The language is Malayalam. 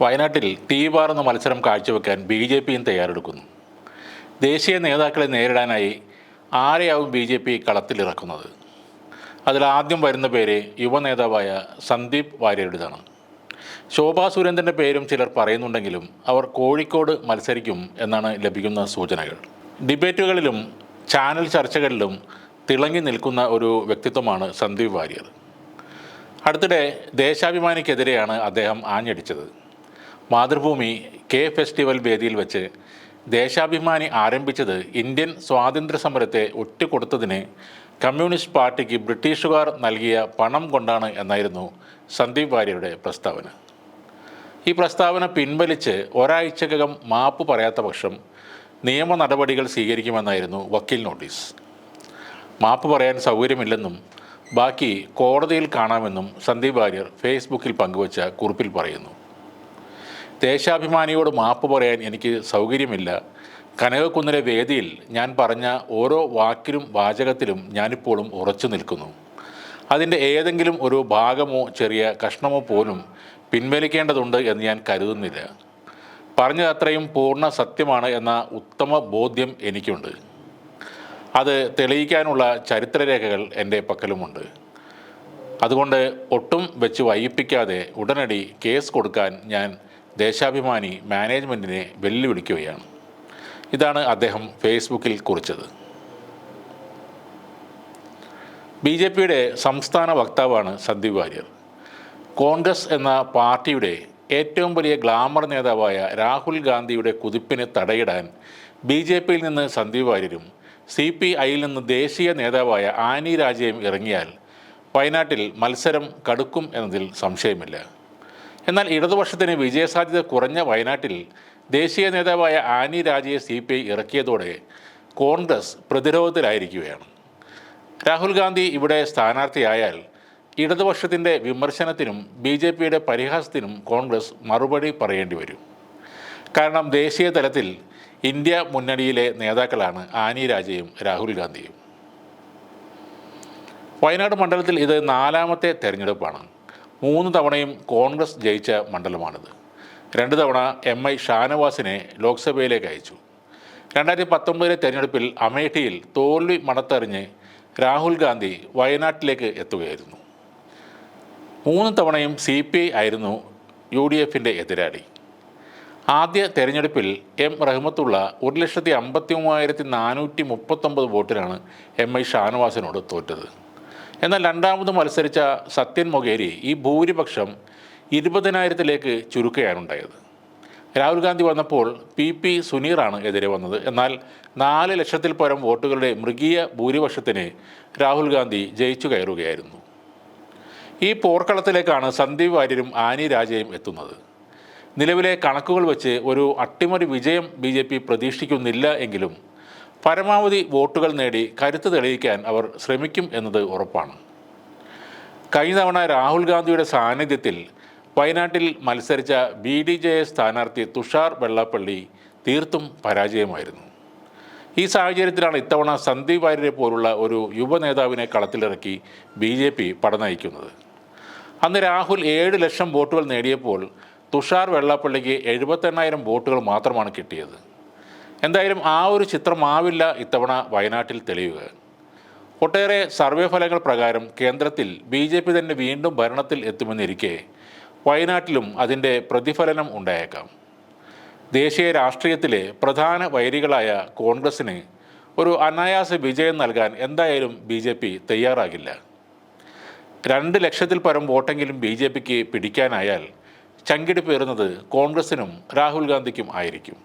വയനാട്ടിൽ ടി തീപാറുന്ന മത്സരം കാഴ്ചവെക്കാൻ ബി ജെ പിയും തയ്യാറെടുക്കുന്നു. ദേശീയ നേതാക്കളെ നേരിടാനായി ആരെയാവും ബി ജെ പി കളത്തിലിറക്കുന്നത് ആദ്യം വരുന്ന പേര് യുവ നേതാവായ സന്ദീപ് വാര്യരുടേതാണ്. ശോഭാ സുരേന്ദ്രന്റെ പേരും ചിലർ പറയുന്നുണ്ടെങ്കിലും അവർ കോഴിക്കോട് മത്സരിക്കും എന്നാണ് ലഭിക്കുന്ന സൂചനകൾ. ഡിബേറ്റുകളിലും ചാനൽ ചർച്ചകളിലും തിളങ്ങി നിൽക്കുന്ന ഒരു വ്യക്തിത്വമാണ് സന്ദീപ് വാര്യർ. അടുത്തിടെ ദേശാഭിമാനിക്കെതിരെയാണ് അദ്ദേഹം ആഞ്ഞടിച്ചത്. മാതൃഭൂമി കെ ഫെസ്റ്റിവൽ വേദിയിൽ വെച്ച് ദേശാഭിമാനി ആരംഭിച്ചത് ഇന്ത്യൻ സ്വാതന്ത്ര്യ സമരത്തെ ഒറ്റുകൊടുത്തതിന് കമ്മ്യൂണിസ്റ്റ് പാർട്ടിക്ക് ബ്രിട്ടീഷുകാർ നൽകിയ പണം കൊണ്ടാണ് എന്നായിരുന്നു സന്ദീപ് വാര്യരുടെ പ്രസ്താവന. ഈ പ്രസ്താവന പിൻവലിച്ച് ഒരാഴ്ചക്കകം മാപ്പ് പറയാത്ത പക്ഷം നിയമ നടപടികൾ സ്വീകരിക്കുമെന്നായിരുന്നു വക്കീൽ നോട്ടീസ്. മാപ്പ് പറയാൻ സൗകര്യമില്ലെന്നും ബാക്കി കോടതിയിൽ കാണാമെന്നും സന്ദീപ് വാര്യർ ഫേസ്ബുക്കിൽ പങ്കുവച്ച കുറിപ്പിൽ പറയുന്നു. ദേശാഭിമാനിയോട് മാപ്പ് പറയാൻ എനിക്ക് സൗകര്യമില്ല. കനകക്കുന്നിലെ വേദിയിൽ ഞാൻ പറഞ്ഞ ഓരോ വാക്കിലും വാചകത്തിലും ഞാനിപ്പോഴും ഉറച്ചു നിൽക്കുന്നു. അതിന്റെ ഏതെങ്കിലും ഒരു ഭാഗമോ ചെറിയ കഷ്ണമോ പോലും പിൻവലിക്കേണ്ടതുണ്ട് എന്ന് ഞാൻ കരുതുന്നില്ല. പറഞ്ഞത് അത്രയും പൂർണ സത്യമാണ് എന്ന ഉത്തമ ബോധ്യം എനിക്കുണ്ട്. അത് തെളിയിക്കാനുള്ള ചരിത്രരേഖകൾ എന്റെ പക്കലുമുണ്ട്. അതുകൊണ്ട് ഒട്ടും വെച്ച് വൈകിപ്പിക്കാതെ ഉടനടി കേസ് കൊടുക്കാൻ ഞാൻ ദേശാഭിമാനി മാനേജ്മെന്റിനെ വെല്ലുവിളിക്കുകയാണ്. ഇതാണ് അദ്ദേഹം ഫേസ്ബുക്കിൽ കുറിച്ചത്. ബി ജെ പിയുടെ സംസ്ഥാന വക്താവാണ് സന്ദീപ് വാര്യർ. കോൺഗ്രസ് എന്ന പാർട്ടിയുടെ ഏറ്റവും വലിയ ഗ്ലാമർ നേതാവായ രാഹുൽ ഗാന്ധിയുടെ കുതിപ്പിന് തടയിടാൻ ബി ജെ പിയിൽ നിന്ന് സന്ദീപ് വാര്യരും സി പി ഐയിൽ നിന്ന് ദേശീയ നേതാവായ ആനി രാജയും ഇറങ്ങിയാൽ വയനാട്ടിൽ മത്സരം കടുക്കും എന്നതിൽ സംശയമില്ല. എന്നാൽ ഇടതുപക്ഷത്തിന് വിജയസാധ്യത കുറഞ്ഞ വയനാട്ടിൽ ദേശീയ നേതാവായ ആനി രാജയെ സി പി ഐ ഇറക്കിയതോടെ കോൺഗ്രസ് പ്രതിരോധത്തിലായിരിക്കുകയാണ്. രാഹുൽ ഗാന്ധി ഇവിടെ സ്ഥാനാർത്ഥിയായാൽ ഇടതുപക്ഷത്തിന്റെ വിമർശനത്തിനും ബി ജെ പിയുടെ പരിഹാസത്തിനും കോൺഗ്രസ് മറുപടി പറയേണ്ടി വരും. കാരണം ദേശീയ തലത്തിൽ ഇന്ത്യ മുന്നണിയിലെ നേതാക്കളാണ് ആനി രാജയും രാഹുൽ ഗാന്ധിയും. വയനാട് മണ്ഡലത്തിൽ ഇത് നാലാമത്തെ തെരഞ്ഞെടുപ്പാണ്. മൂന്ന് തവണയും കോൺഗ്രസ് ജയിച്ച മണ്ഡലമാണിത്. രണ്ട് തവണ എം ഐ ഷാനവാസിനെ ലോക്സഭയിലേക്ക് അയച്ചു. രണ്ടായിരത്തി പത്തൊമ്പതിലെ തെരഞ്ഞെടുപ്പിൽ അമേഠിയിൽ തോൽവി മണത്തറിഞ്ഞ് രാഹുൽ ഗാന്ധി വയനാട്ടിലേക്ക് എത്തുകയായിരുന്നു. മൂന്ന് തവണയും സി പി ഐ ആയിരുന്നു യു ഡി എഫിന്റെ എതിരാളി. ആദ്യ തെരഞ്ഞെടുപ്പിൽ എം റഹ്മത്തുള്ള ഒരു ലക്ഷത്തി അമ്പത്തി മൂവായിരത്തി നാനൂറ്റി മുപ്പത്തൊമ്പത് വോട്ടിനാണ് എം ഐ ഷാനവാസിനോട് തോറ്റത്. എന്നാൽ രണ്ടാമത് മത്സരിച്ച സത്യൻ മൊകേരി ഈ ഭൂരിപക്ഷം ഇരുപതിനായിരത്തിലേക്ക് ചുരുക്കുകയാണുണ്ടായത് രാഹുൽ ഗാന്ധി വന്നപ്പോൾ പി പി സുനീറാണ് എതിരെ വന്നത്. എന്നാൽ നാല് ലക്ഷത്തിൽ പരം വോട്ടുകളുടെ മൃഗീയ ഭൂരിപക്ഷത്തിന് രാഹുൽ ഗാന്ധി ജയിച്ചു കയറുകയായിരുന്നു. ഈ പോർക്കളത്തിലേക്കാണ് സന്ദീപ് വാര്യരും ആനി രാജയും എത്തുന്നത്. നിലവിലെ കണക്കുകൾ വെച്ച് ഒരു അട്ടിമറി വിജയം ബി പ്രതീക്ഷിക്കുന്നില്ല എങ്കിലും പരമാവധി വോട്ടുകൾ നേടി കരുത്ത് തെളിയിക്കാൻ അവർ ശ്രമിക്കും എന്നത് ഉറപ്പാണ്. കഴിഞ്ഞ തവണ രാഹുൽ ഗാന്ധിയുടെ സാന്നിധ്യത്തിൽ വയനാട്ടിൽ മത്സരിച്ച ബി ഡി ജെ എസ് സ്ഥാനാർത്ഥി തുഷാർ വെള്ളാപ്പള്ളി തീർത്തും പരാജയമായിരുന്നു. ഈ സാഹചര്യത്തിലാണ് ഇത്തവണ സന്ദീപ് വാര്യരെ പോലുള്ള ഒരു യുവ നേതാവിനെ കളത്തിലിറക്കി ബി ജെ പി പടനയിക്കുന്നത് അന്ന് രാഹുൽ ഏഴ് ലക്ഷം വോട്ടുകൾ നേടിയപ്പോൾ തുഷാർ വെള്ളാപ്പള്ളിക്ക് എഴുപത്തെണ്ണായിരം വോട്ടുകൾ മാത്രമാണ് കിട്ടിയത്. എന്തായാലും ആ ഒരു ചിത്രമാവില്ല ഇത്തവണ വയനാട്ടിൽ തെളിയുക. ഒട്ടേറെ സർവേ ഫലങ്ങൾ പ്രകാരം കേന്ദ്രത്തിൽ ബി ജെ പി തന്നെ വീണ്ടും ഭരണത്തിൽ എത്തുമെന്നിരിക്കെ വയനാട്ടിലും അതിന്റെ പ്രതിഫലനം ഉണ്ടായേക്കാം. ദേശീയ രാഷ്ട്രീയത്തിലെ പ്രധാന വൈരികളായ കോൺഗ്രസ്സിന് ഒരു അനായാസ വിജയം നൽകാൻ എന്തായാലും ബി ജെ പി തയ്യാറാകില്ല. രണ്ട് ലക്ഷത്തിൽ പരം വോട്ടെങ്കിലും ബി ജെ പിക്ക് പിടിക്കാനായാൽ ചങ്കിടി പേറുന്നത് കോൺഗ്രസിനും രാഹുൽ ഗാന്ധിക്കും ആയിരിക്കും.